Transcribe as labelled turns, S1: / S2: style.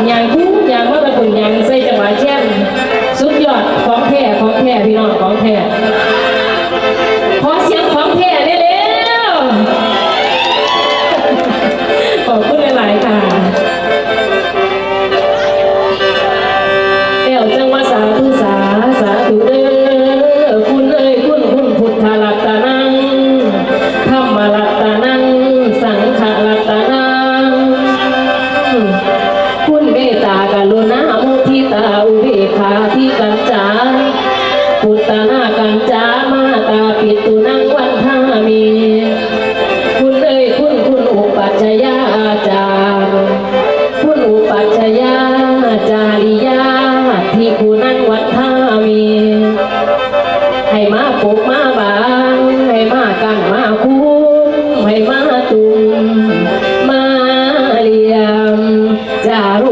S1: yang ku yang wa kun yang sai ta ma อุเบกขาที่กันจาพุทธนากันจามาตาปิดตุนังวันทามี คุณเอ้ยคุณคุณอุปัชยาจารคุณอุปัชยาจาริยาที่คุณนั่งวันทามี ให้มาปกมาบางให้มากันมาคุ้มให้มาตุมมาเลียมจารุ